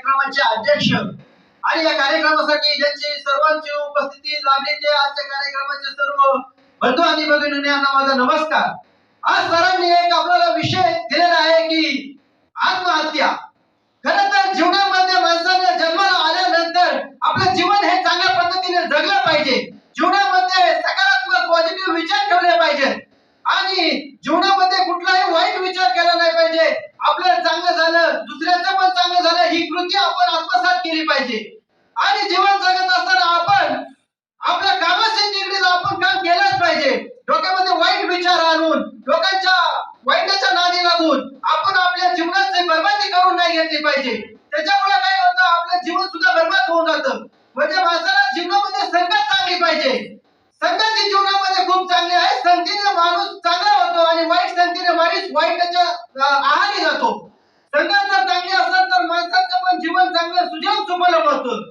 कार्यक्रमाचे अध्यक्ष. आणि या कार्यक्रमासाठी ज्यांची सर्वांची उपस्थिती लाभली ते आजच्या कार्यक्रमाचे सर्व बंधू आणि भगिनी यांना माझा नमस्कार. आज सरांनी एक आपल्याला विषय दिलेला आहे की आत्महत्या. खर तर जीवनामध्ये माणसाने जन्माला आल्यानंतर आपलं जीवन हे चांगल्या पद्धतीने जगलं पाहिजे जीवनामध्ये सकारात्मक पॉझिटिव्ह विचार ठेवले पाहिजेत आणि जीवनामध्ये कुठलाही वाईट विचार केला नाही पाहिजे आपलं चांगलं झालं दुसऱ्याचं पण चांगलं झालं ही कृती आपण आत्मसात केली पाहिजे. आणि जीवन जगत असताना आपण आपल्या कामाशी निगडीत आपण काम केलंच पाहिजे. डोक्यामध्ये वाईट विचार आणून लोकांच्या वाईटाच्या नादी लागून आपण आपल्या जीवनाची बर्बादी करून नाही घेतली पाहिजे. त्याच्यामुळे काय होतं? आपलं जीवन सुद्धा बर्बाद होऊन जातं. म्हणजे माणसाला जीवनामध्ये संगत चांगली पाहिजे. संगत ही जीवनामध्ये खूप चांगली आहे. संगतीने माणूस चांगला होतो आणि वाईट संगतीने माणूस वाईटाच्या अं, आहारी जातो संगत जर चांगली असेल तर माणसाचं पण जीवन चांगलं सुजल सुफल होतं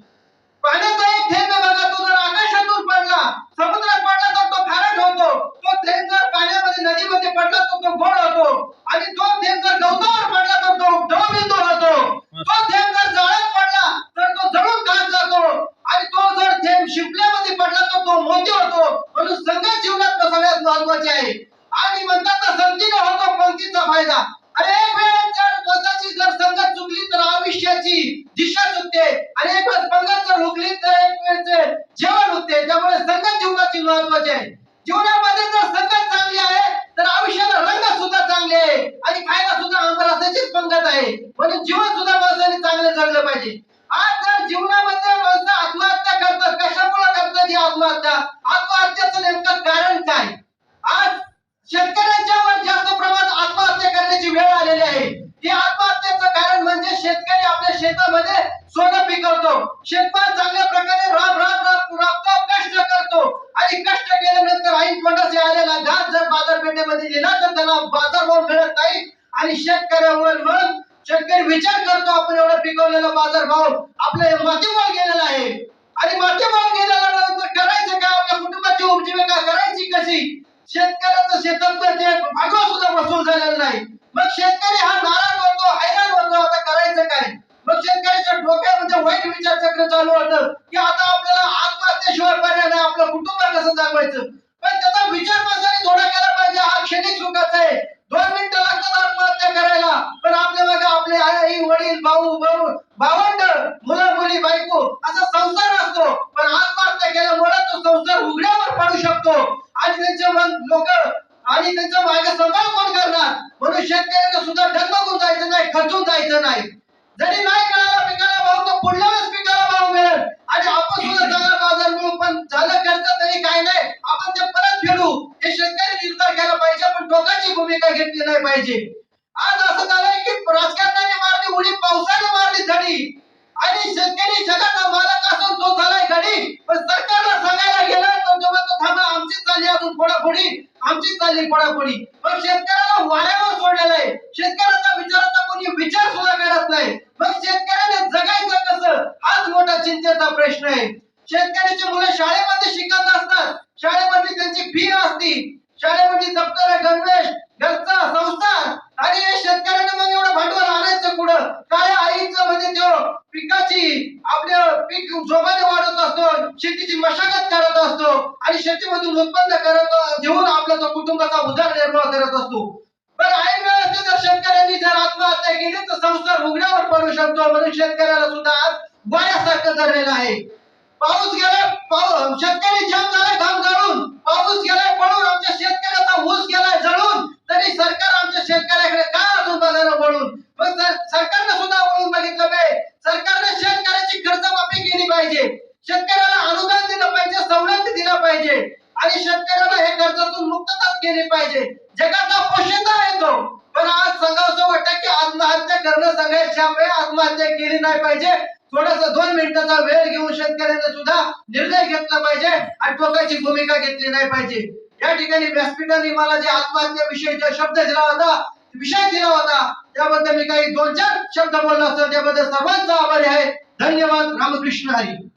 पाण्याचा एक थेंब आहे बघा तो जर आकाशातून पडला समुद्रात पडला तर तो खारट होतो तो थेंब जर पाण्यामध्ये नदीमध्ये पडला तर तो गोड होतो आणि तो थेंब जर गवतावर पडला तर तो दवबिंदू होतो तो थेंब जर जाळ्यात पडला तर तो जळून खात जातो आणि तो जर थेंब शिंपल्यामध्ये पडला तर तो मोती होतो म्हणून संगत जीवनात सगळ्यात महत्त्वाचे आहे. आणि म्हणतात ना संगतीने होतो पंक्तीचा फायदा. अरे एक जर स्वतःची जर संगत चुकली तर आयुष्याची दिशा चुकते. आणि एक वेळेस पंगत जर हुकली तर एक वेळेस जेवण होते. त्यामुळे संगत जीवनाची महत्वाची आहे. जीवनामध्ये जर संगत चांगली आहे तर आयुष्याला रंग सुद्धा चांगले आहे. आणि फायदा सुद्धा आम्हाला आंबरसाचीच पंगत आहे. म्हणून जीवन सुद्धा माणसाने चांगले जगलं पाहिजे आज जर जीवनामध्ये माणसं आत्महत्या करतात कशामुळे करतात ही आत्महत्या आत्महत्याचं नेमकं कारण काय आज शेतकऱ्यांच्यावर जास्त प्रमाणात आत्महत्या करण्याची वेळ आलेली आहे ही आत्महत्येचं कारण म्हणजे शेतकरी आपल्या शेतामध्ये सोनं पिकवतो शेतमाल चांगल्या प्रकारे राब राब राब राबतो कष्ट करतो आणि कष्ट केल्यानंतर आई तोंडाचे आलेला घास जर बाजारपेठेमध्ये दिला तर त्याला बाजारभाव मिळत नाही. आणि शेतकऱ्यावर म्हणून शेतकरी विचार करतो आपण एवढा पिकवलेला बाजारभाव आपल्या मातीमोल गेलेला आहे. आणि मातीमोल गेलेला नंतर करायचं काय? आपल्या कुटुंबाची उपजीविका करायची कशी? शेतकऱ्याचं शेतातलं ते भांडवल सुद्धा वसूल झालेलं नाही. मग शेतकरी हा नाराज होतो हैराण होतो आता करायचं काय? मग शेतकऱ्याच्या डोक्यामध्ये वाईट विचार चक्र चालू होतं की आता आपल्याला आणि त्यांचे लोक आणि त्यांचा मागे सांभाळ कोण करणार? म्हणून शेतकऱ्यांना सुद्धा डगमगून जायचं नाही खचून जायचं नाही. जरी नाही मिळाला पिकाला भाव तर पुढल्या वेळेस पिकाला भाव मिळेल. आणि आपण सुद्धा चांगला बाजार मिळू पण झालं खर्च तरी काय नाही. आपण ते परत फेडू. हे शेतकरी निर्धार केला पाहिजे पण टोकाची भूमिका घेतली नाही पाहिजे. आज असं झालंय की राजकारणाने मारली उडी पावसाने मारली झडी आणि शेतकरी जगाचा मालक असून तो झालाय घडी. आमची चालली पडापडी मग शेतकऱ्याला वाऱ्यावर सोडलेलं आहे. शेतकऱ्याचा विचाराचा कोणी विचार सुद्धा करत नाही. मग शेतकऱ्याने जगायचं कसं? हाच मोठा चिंतेचा प्रश्न आहे. शेतकऱ्याची मुलं शाळेमध्ये शिकत असतात. शाळेमध्ये त्यांची फी असती. शाळेमध्ये दप्तर गणवेश घरचा संस्था आणि या शेतकऱ्याने मग एवढं भांडवल आणायचं कुठं काय आईचं म्हणजे तो पिकाची आपलं पीक जोमाने वाढत असतो शेतीची मशागत करत असतो आणि शेतीमधून उत्पन्न करत घेऊन आपला तो कुटुंबाचा उदरनिर्वाह करत असतो. पण ऐन वेळेस जर शेतकऱ्यांनी जर आत्महत्या केली तर संसार उघड्यावर पडू शकतो. म्हणून शेतकऱ्याला सुद्धा आज बऱ्यासारखं धरलेलं आहे. पाऊस गेला पाऊस शेतकरी जाम झालाय घाम जाळून पाऊस गेलाय पडून आमच्या शेतकऱ्याचा ऊस गेलाय जळून तरी सरकार आमच्या शेतकऱ्याकडे का अजून बघायला वळून पण सर- सरकारनं सुद्धा वळून बघितलं पाहिजे सरकारने शेतकऱ्याची कर्जमाफी केली पाहिजे शेतकऱ्याला अनुदान दिलं पाहिजे सवलत दिला पाहिजे आणि हे कर्जातून मुक्तताच केली पाहिजे. जगाचा पोषिता आहे तो पण आज सांगावं वाटतं की आत्महत्या करणं सगळ्यात आत्महत्या केली नाही पाहिजे. थोडासा दोन मिनिटाचा वेळ घेऊन शेतकऱ्यांनी सुद्धा निर्णय घेतला पाहिजे आणि टोकाची भूमिका घेतली नाही पाहिजे. या ठिकाणी व्यासपीठाने मला जे आत्महत्या विषयी शब्द दिला होता विषय दिला होता त्याबद्दल मी काही दोन चार शब्द बोललो असतो. त्याबद्दल सर्वांचा आभारी आहे. धन्यवाद. रामकृष्ण हरी.